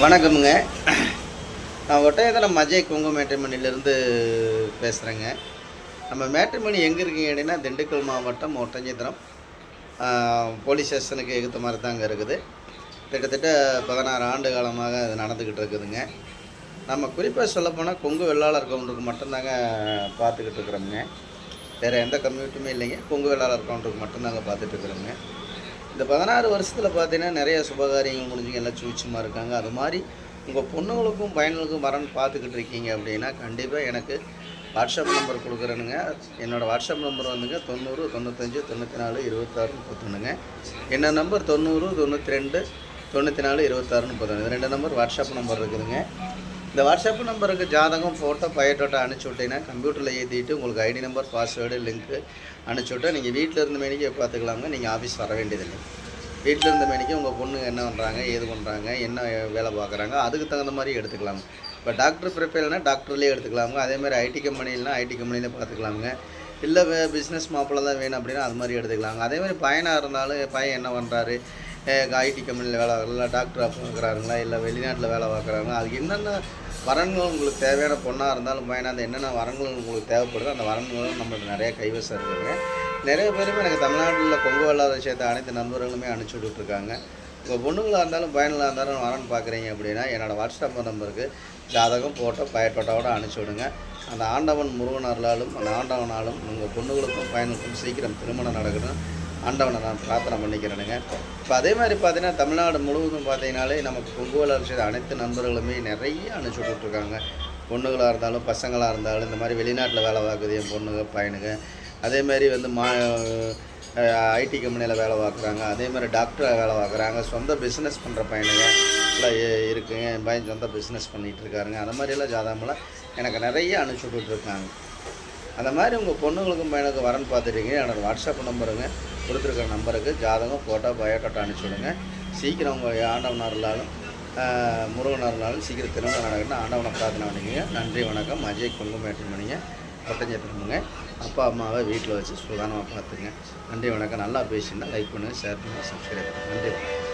வணக்கமுங்க. நான் ஒட்டயத்தில் அஜய் கொங்கு மேட்ரிமணிலேருந்து பேசுகிறேங்க நம்ம மேட்ரிமணி எங்கே இருக்கீங்க அப்படின்னா திண்டுக்கல் மாவட்டம் ஒட்டஞ்சித்திரம் போலீஸ் ஸ்டேஷனுக்கு எகுத்த மாதிரி தாங்க இருக்குது. கிட்டத்தட்ட பதினாறு ஆண்டு காலமாக அது நடந்துக்கிட்டு இருக்குதுங்க. நம்ம குறிப்பாக சொல்லப்போனால் கொங்கு வெள்ளாளர் கவுண்டருக்கு மட்டும்தாங்க பார்த்துக்கிட்டு இருக்கிறோமுங்க. வேறு எந்த கம்யூனிட்டியுமே இல்லைங்க. கொங்கு வெள்ளாளர் கவுண்டருக்கு மட்டும்தாங்க பார்த்துட்டு இருக்கிறோங்க இந்த பதினாறு வருஷத்தில் பார்த்தீங்கன்னா நிறைய சுபகாரியங்கள் முடிஞ்சுங்க எல்லாம் சூட்சமாக இருக்காங்க. அது மாதிரி உங்கள் பொண்ணுங்களுக்கும் பையனுக்கும் வரன்னு பார்த்துக்கிட்டு இருக்கீங்க அப்படின்னா கண்டிப்பாக எனக்கு வாட்ஸ்அப் நம்பர் கொடுக்குறேனுங்க. என்னோடய வாட்ஸ்அப் நம்பர் வந்துங்க தொண்ணூறு தொண்ணூத்தஞ்சு தொண்ணூற்றி நாலு இருபத்தாறு முப்பத்தொன்றுங்க என்ன நம்பர் தொண்ணூறு தொண்ணூற்றி ரெண்டு தொண்ணூற்றி நாலு இருபத்தாறு முப்பத்தொன்று இது ரெண்டு நம்பர் வாட்ஸ்அப் நம்பர் இருக்குதுங்க. இந்த வாட்ஸ்அப் நம்பருக்கு ஜாதகம் ஃபோட்டோ பயோட்டோட்டோ அனுப்பிச்சி விட்டீங்கன்னா கம்ப்யூட்டரில் ஏற்றிட்டு உங்களுக்கு ஐடி நம்பர் பாஸ்வேர்டு லிங்க்கு அனுப்பிச்சி விட்டா நீங்கள் வீட்டில் இருந்த மேனிக்கு பார்த்துக்கலாங்க. நீங்கள் ஆஃபீஸ் வர வேண்டியதில்லை. வீட்டில் இருந்த மேனிக்கு உங்கள் பொண்ணு என்ன பண்ணுறாங்க ஏது பண்ணுறாங்க என்ன வேலை பார்க்குறாங்க அதுக்கு தகுந்த மாதிரி எடுத்துக்கலாம் இப்போ டாக்டர் ப்ரிப்பேர்னா டாக்டர்லேயே எடுத்துக்கலாமுங்க அதேமாதிரி ஐடி கம்பெனிலாம் ஐடி கம்பெனிலே பார்த்துக்கலாமுங்க இல்லை வே பிஸ்னஸ் மாப்பிள்ள தான் வேணும் அப்படின்னா அது மாதிரி எடுத்துக்கலாங்க. அதே மாதிரி பையனாக இருந்தாலும் பையன் என்ன பண்ணுறாரு ஐடி கம்பெனியில் வேலை பார்க்கல டாக்டராக பார்க்குறாங்களா இல்லை வெளிநாட்டில் வேலை பார்க்குறாங்களா அதுக்கு என்னென்ன வரன்கள் உங்களுக்கு தேவையான பொண்ணாக இருந்தாலும் பையனாக அந்த என்னென்ன வரன்கள் உங்களுக்கு தேவைப்படுதோ அந்த வரன்களும் நம்மளுக்கு நிறைய கைவசம் இருக்குங்க. நிறைய பேருமே எனக்கு தமிழ்நாட்டில் கொங்கு வெள்ளாத விஷயத்தை அனைத்து நண்பர்களுமே அனுப்பிச்சி விட்டுட்ருக்காங்க. உங்கள் பொண்ணுங்களாக இருந்தாலும் பையன்களாக இருந்தாலும் வரன் பார்க்குறீங்க அப்படின்னா என்னோடய வாட்ஸ்அப் நம்பருக்கு ஜாதகம் போட்டோ பயட்டோட்டோட அனுப்பிச்சி விடுங்க. அந்த ஆண்டவன் முருகன் அருளாலும் அந்த ஆண்டவனாலும் உங்கள் பொண்ணுகளுக்கும் பையனுக்கும் சீக்கிரம் திருமணம் நடக்கணும் ஆண்டவனை நான் பிரார்த்தனை பண்ணிக்கிறேனுங்க. இப்போ அதே மாதிரி பார்த்தீங்கன்னா தமிழ்நாடு முழுவதும் பார்த்தீங்கனாலே நமக்கு கொங்கு வளர்ச்சி அனைத்து நண்பர்களுமே நிறைய அனுப்பிச்சி விட்டுருக்காங்க. பொண்ணுகளாக இருந்தாலும் பசங்களாக இருந்தாலும் இந்த மாதிரி வெளிநாட்டில் வேலை பார்க்குது என் பொண்ணுங்க பையனுங்க. அதே மாதிரி வந்து மா ஐடி கம்பெனியில் வேலை பார்க்குறாங்க. அதே மாதிரி டாக்டராக வேலை பார்க்குறாங்க. சொந்த பிஸ்னஸ் பண்ணுற பையனுங்க எல்லாம் இருக்குங்க என் பையன் சொந்த பிஸ்னஸ் பண்ணிகிட்டு இருக்காருங்க. அந்த மாதிரியெல்லாம் ஜாதகமெல்லாம் எனக்கு நிறைய அனுப்பிச்சி விட்டுட்ருக்காங்க அந்த மாதிரி உங்கள் பொண்ணுங்களுக்கும் பையனுக்கும் வரன்னு பார்த்துட்டீங்க. என்னோடய வாட்ஸ்அப் நம்பருங்க கொடுத்துருக்க நம்பருக்கு ஜாதகம் ஃபோட்டோ பயோடேட்டா அனுப்பிச்சி விடுங்க சீக்கிரம் உங்கள் ஆண்டவனாக இருந்தாலும் சீக்கிரம் திரும்ப நடக்கணும் ஆண்டவனை பிரார்த்தனை பண்ணிக்கங்க. நன்றி வணக்கம். அஜய் குங்குமேட்டு மணிங்க திரும்புங்க அப்பா அம்மாவை வீட்டில் வச்சு சுதானமாக பார்த்துங்க நன்றி வணக்கம். நல்லா பேசினா லைக் பண்ணுங்கள் ஷேர் பண்ணுங்கள் சப்ஸ்கிரைப் பண்ணுங்கள் நன்றி வணக்கம்.